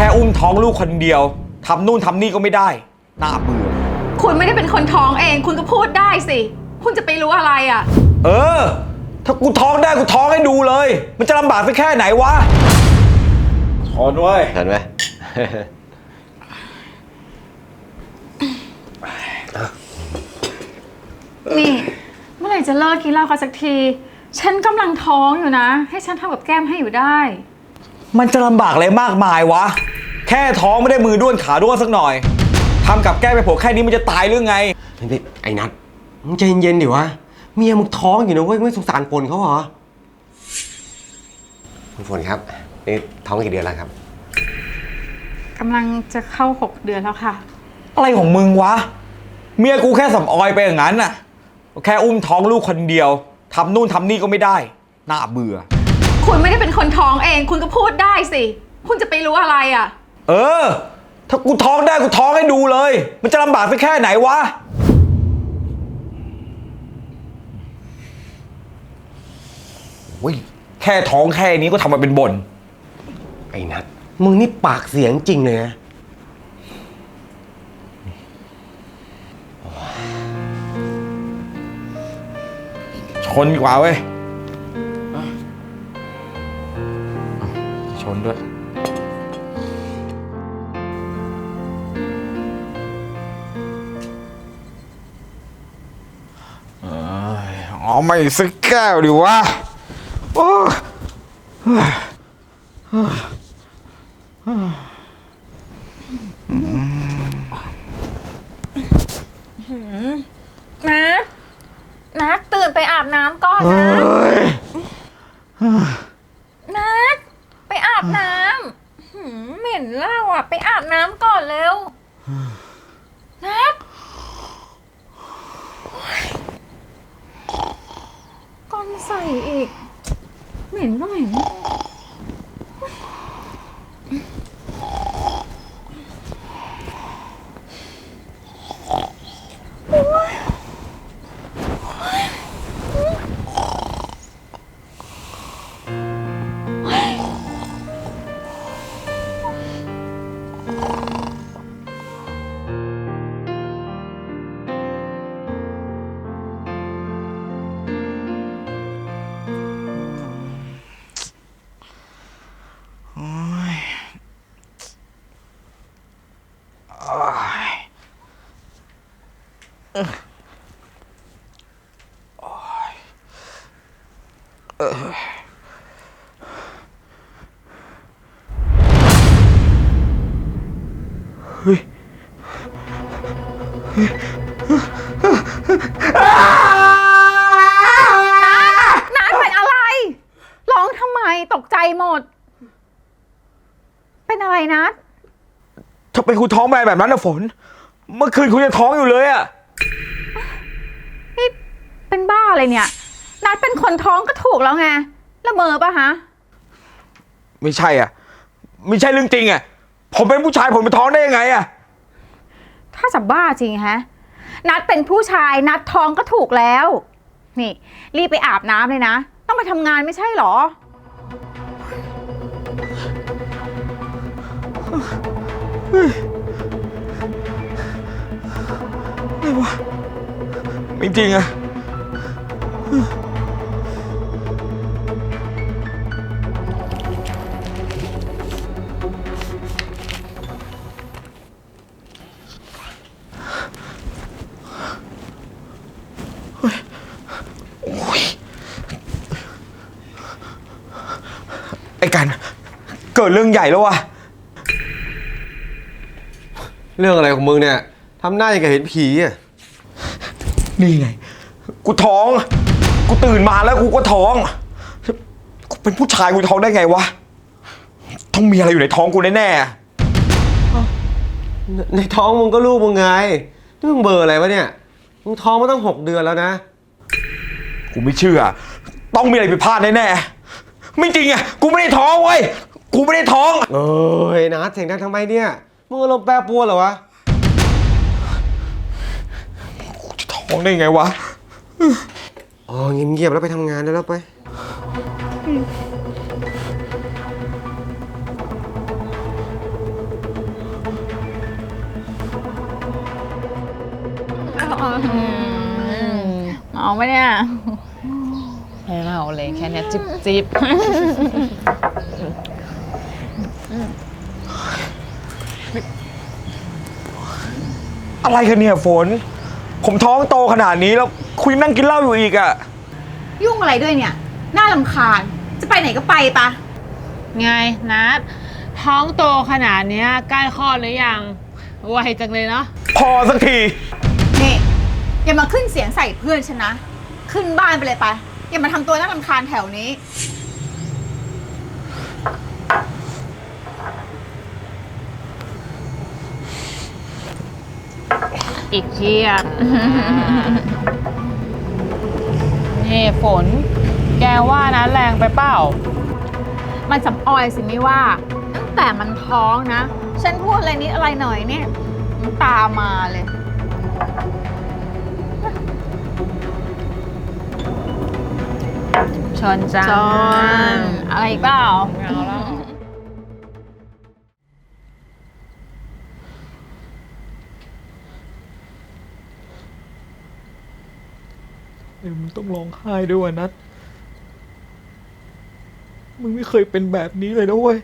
ค่อุ้มท้องลูกคนเดียวทำนู่นทำนี่ก็ไม่ได้น่าเบื่อคุณไม่ได้เป็นคนท้องเอง คุณก็พูดได้สิ คุณจะไปรู้อะไรอะ เออ ถ้ากูท้องได้กูท้องให้ดูเลย มันจะลำบากไปแค่ไหนวะทนไว้ย เห็นไหม นี่ เมื่อไหร่จะเลิกกินเหล้ากันสักที ฉันกำลังท้องอยู่นะ ให้ฉันทำกับแก้มให้อยู่ได้ มันจะลำบากอะไรมากมายวะ แค่ท้องไม่ได้มือด้วนขาด้วนสักหน่อยทำกับแก้ไปโผล่แค่นี้มันจะตายหรือไง นี่ไอ้นัทมึงใจเย็นๆดิวะ เมียมึงท้องอยู่นะเว้ยไม่สงสารฝนเขาเหรอคุณฝนครับนี่ท้องกี่เดือนแล้วครับ กำลังจะเข้า 6 เดือนแล้วค่ะ อะไรของมึงวะ เมียกูแค่สำออยไปอย่างนั้นน่ะ แค่อุ้มท้องลูกคนเดียวทำนู่นทำนี่ก็ไม่ได้ น่าเบื่อ คุณไม่ได้เป็นคนท้องเอง คุณก็พูดได้สิ คุณจะไปรู้อะไรอะ เออ ถ้ากูท้องได้กูท้องให้ดูเลย มันจะลำบากไปแค่ไหนวะ โอ้ยแค่ท้องแค่นี้ก็ทำมาเป็นบ่น ไอ้นัทมึงนี่ปากเสียงจริงเลยนะชนดีกว่าเว้ย ด้วย เอ้ยเอามาอีกสักแก้วดิวะโอ้ยนะนัดตื่นไปอาบน้ำก่อนนะเฮ้ยนัดไปอา บน้ำหืมเหม็นเหล้าอะ ไปอาบน้ำก่อนเร็ว นัดก้อนใส่อีก เหม็นก็เหม็น ตกใจหมด เป็นอะไรนัดถ้าเป็นคุณท้องแม่แบบนั้นนะฝน เมื่อคืนคุณยังท้องอยู่เลยอะนี่เป็นบ้าอะไรเนี่ย นัดเป็นคนท้องก็ถูกแล้วไงละเมอปะฮะ ไม่ใช่อะ ไม่ใช่เรื่องจริงอะ ผมเป็นผู้ชายผมไปท้องได้ยังไงอะ ถ้าจะบ้าจริงฮะ นัดเป็นผู้ชายนัดท้องก็ถูกแล้ว นี่ รีบไปอาบน้ำเลยนะ ต้องไปทำงานไม่ใช่เหรอ ไม่วะไม่จริงอะไอ้กัน เกิดเรื่องใหญ่แล้ววะ เรื่องอะไรของมึงเนี่ยทำหน้าอย่างกับเห็นผีอะนี่ไง กูท้อง กูตื่นมาแล้วกูก็ท้อง กูเป็นผู้ชายกูท้องได้ไงวะ ต้องมีอะไรอยู่ในท้องกูแน่ๆในในท้องมึงก็ลูกมึงไงนี่มึงเบอร์อะไรวะเนี่ยมึงท้องมาตั้งหกเดือนแล้วนะกูไม่เชื่อ ต้องมีอะไรผิดพลาดแน่ๆ ไม่จริงอะ กูไม่ได้ท้องเว้ย กูไม่ได้ท้อง เอ้ยนัดเสียงดังทำไมเนี่ย มึงอารมณ์แปรปรวนเหรอวะ จะท้องได้ไงวะ อ๋อเงียบๆแล้วไปทำงานได้แล้วไป เอาไหมเนี่ยแม่เอาเลยแค่เนี้ยจิบจิบ อะไรกันเนี่ยฝน ผมท้องโตขนาดนี้แล้วคุยนั่งกินเหล้าอยู่อีกอะยุ่งอะไรด้วยเนี่ย น่าลำคาญ จะไปไหนก็ไปปะ ไงนัดท้องโตขนาดเนี้ยใกล้คลอดหรือยังไวจังเลยเนาะพอสักที นี่ อย่ามาขึ้นเสียงใส่เพื่อนฉันนะ ขึ้นบ้านไปเลยปะอย่ามาทำตัวน่าลำคาญแถวนี้ อีกเที่ยงนี่ฝน แกว่านะแรงไปเปล่า มันสำออยสิไม่ว่า ตั้งแต่มันท้องนะ ฉันพูดอะไรนิดอะไรหน่อยเนี่ยมันตามมาเลย ชนจ้าจอนอะไรอีกเปล่า เอาแล้ว มึงต้องร้องไห้ด้วยวะนัดมึงไม่เคยเป็นแบบนี้เลยนะเว้ย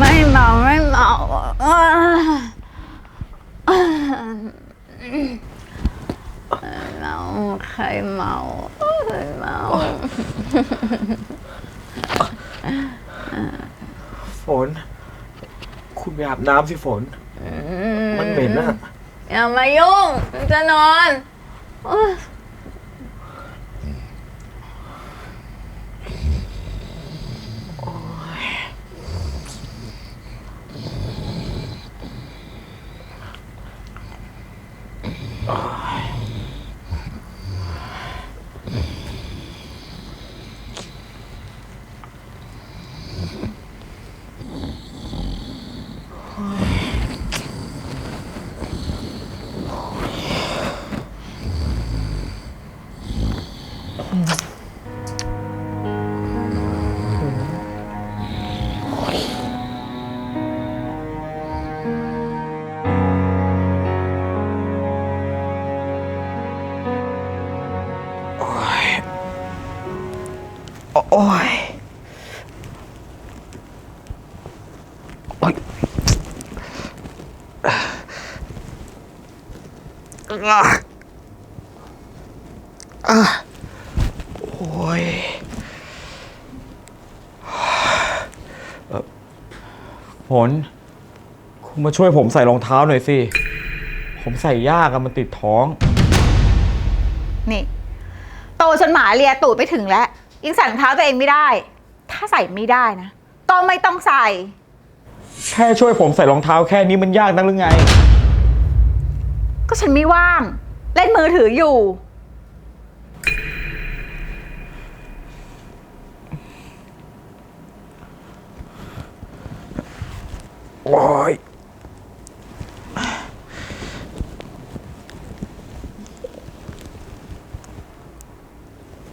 ไม่เมาไม่เมาเมาใครเมาใครเมาฝน คุณไปอาบน้ำสิฝน มันเหม็นอะอย่ามายุ่งจะนอน โอ๊ยอาอาโอ๊ยเอ่อฝนคุณมาช่วยผมใส่รองเท้าหน่อยสิ ผมใส่ยากอะมันติดท้อง นี่ โตจนหมาเลียตูดไปถึงแล้วยังใส่รองเท้าตัวเองไม่ได้ ถ้าใส่ไม่ได้นะ ก็ไม่ต้องใส่ แค่ช่วยผมใส่รองเท้าแค่นี้มันยากนักหรือไง ก็ฉันไม่ว่าง เล่นมือถืออยู่ โอ้ย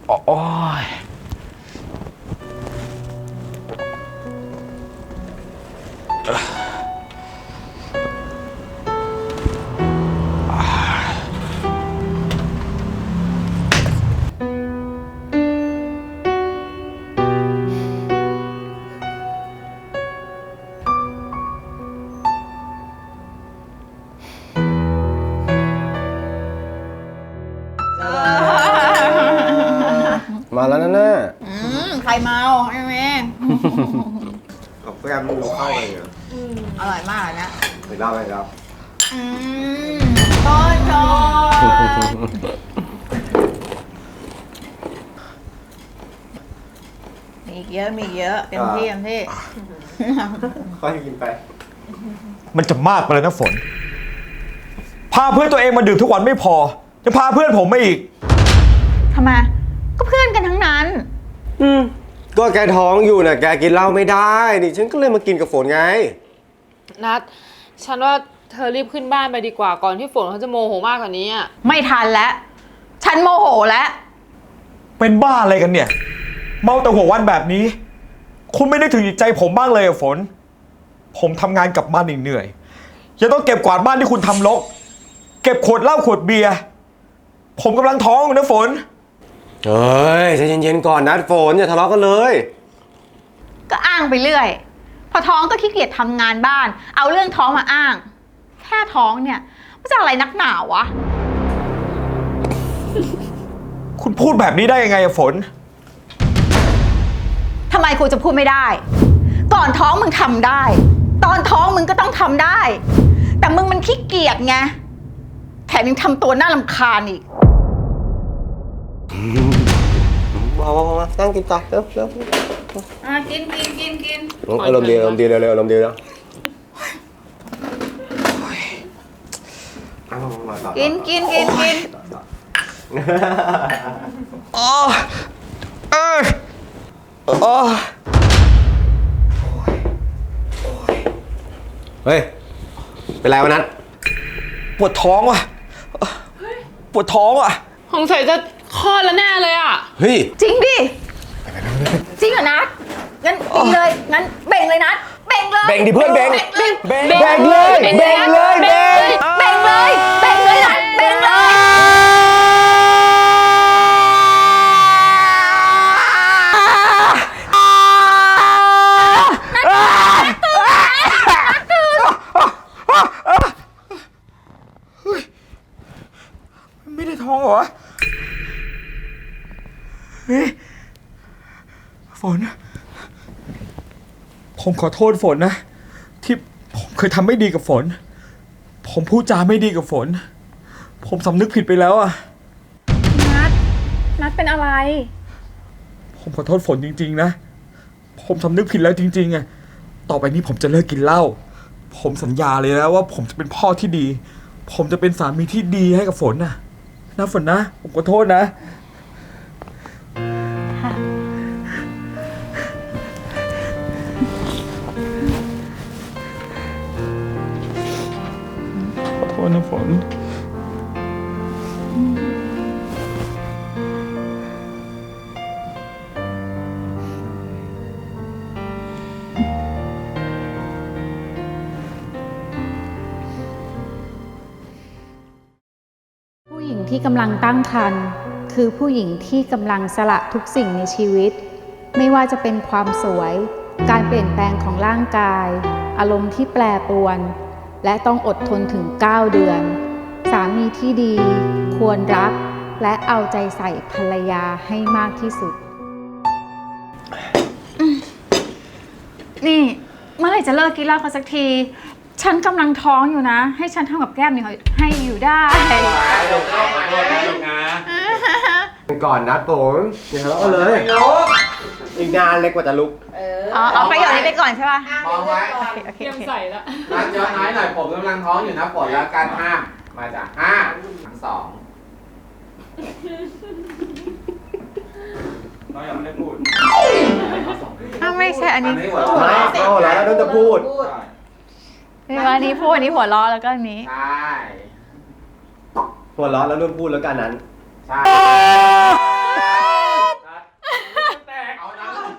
โอ้ ยแล้วนั่นน่ะอืมใครเมาใช่ไหมกับแก้มเราเข้าไปเนี่ยอร่อยมากเลยนะไปเล่าไปเล่าอืมโทษโทษมีอีกเยอะมีอีกเยอะเต็มที่เต็มที่ ค่อยกินไป มันจะมากไปเลยนะฝน พาเพื่อนตัวเองมาดื่มทุกวันไม่พอ จะพาเพื่อนผมมาอีก ทำไม ก็เพื่อนกันทั้งนั้น อืมก็แกท้องอยู่น่ะแกกินเหล้าไม่ได้ นี่ฉันก็เลยมากินกับฝนไง นัดฉันว่าเธอรีบขึ้นบ้านไปดีกว่าก่อนที่ฝนเขาจะโมโหมากกว่านี้อะไม่ทันแล้ว ฉันโมโหแล้ว เป็นบ้าอะไรกันเนี่ย เมาแต่หัววันแบบนี้ คุณไม่ได้ถึงจิตใจผมบ้างเลยอะฝน ผมทำงานกลับบ้านเหนื่อยๆยังต้องเก็บกวาดบ้านที่คุณทำรกเก็บขวดเหล้าขวดเบียร์ ผมกำลังท้องอยู่นะฝนเฮ้ยใจเย็นๆก่อนนัดฝนอย่าทะเลาะกันเลย ก็อ้างไปเรื่อย พอท้องก็ขี้เกียจทำงานบ้าน เอาเรื่องท้องมาอ้าง แค่ท้องเนี่ยมันจะอะไรนักหนาวะ คุณพูดแบบนี้ได้ยังไงอะฝน ทำไมกูจะพูดไม่ได้ ก่อนท้องมึงทำได้ ตอนท้องมึงก็ต้องทำได้ แต่มึงมันขี้เกียจไง แถมยังทำตัวน่ารำคาญอีก มามามานั่งกินต่อเร็วเร็วอะกินกินกินกินอารมณ์ดีอารมณ์ดีเร็วๆอารมณ์ดีแล้วกินกินกินกินอ๋อเอออ๋อเฮ้ย เป็นไรวะนัดปวดท้องว่ะ ปวดท้องอะสงสัยจะ คลอดแล้วแน่เลยอะ เฮ้ย จริงดิ จริงเหรอนัดงั้นกินเลย งั้นเบ่งเลยนัดเบ่งเลยเบ่งดิเพื่อนเบ่งเบ่งเบ่งเบ่งเลยเบ่งเบ่งเลยเบ่งเบ่งเลยเบ่งเลยนัดเบ่งเลย ไม่ได้ท้องเหรอวะเฮ้ยฝน ผมขอโทษฝนนะ ที่ผมเคยทำไม่ดีกับฝน ผมพูดจาไม่ดีกับฝน ผมสำนึกผิดไปแล้วอะ นัดนัดเป็นอะไร ผมขอโทษฝนจริง ๆ นะ ผมสำนึกผิดแล้วจริง ๆอะต่อไปนี้ผมจะเลิกกินเหล้า ผมสัญญาเลยนะว่าผมจะเป็นพ่อที่ดี ผมจะเป็นสามีที่ดีให้กับฝนนะนะฝนนะ ผมขอโทษนะ ษนะฝน ผู้หญิงที่กำลังตั้งครรภ์คือผู้หญิงที่กำลังสละทุกสิ่งในชีวิต ไม่ว่าจะเป็นความสวย การเปลี่ยนแปลงของร่างกาย อารมณ์ที่แปรปรวน และต้องอดทนถึง 9 เดือน สามีที่ดีควรรัก และเอาใจใส่ภรรยาให้มากที่สุด นี่เมื่อไหร่จะเลิกกินเหล้ากันสักที ฉันกำลังท้องอยู่นะ ให้ฉันทำกับแก้มนี่ให้อยู่ได้ ก่อนนัดฝนอย่าทะเลาะกันเลย อีกนานเลยกว่าจะลุกอ๋อเอาประโยชน์นี้ไปก่อนใช่ป่ะมองไว้ โอเคโอเคเตรียโอมเคใส่แล้วนัดย้อนน้อยหน่อยผมกำลังท้องอยู่นะฝนแล้วการห้ามมาจากห้าทั้งสองน้อยยังไม่ได้พูดอ้าวไม่ใช่อันนี้อันนี้หัวไม่เราะเอาแล้วแล้วจะพูดนี่ว่าอันนี้พูดอันนี้หัวล้อแล้วก็อันนี้ ใช่หัวเร้อนแล้วเริ่มพูดแล้วกันนั้น ใช่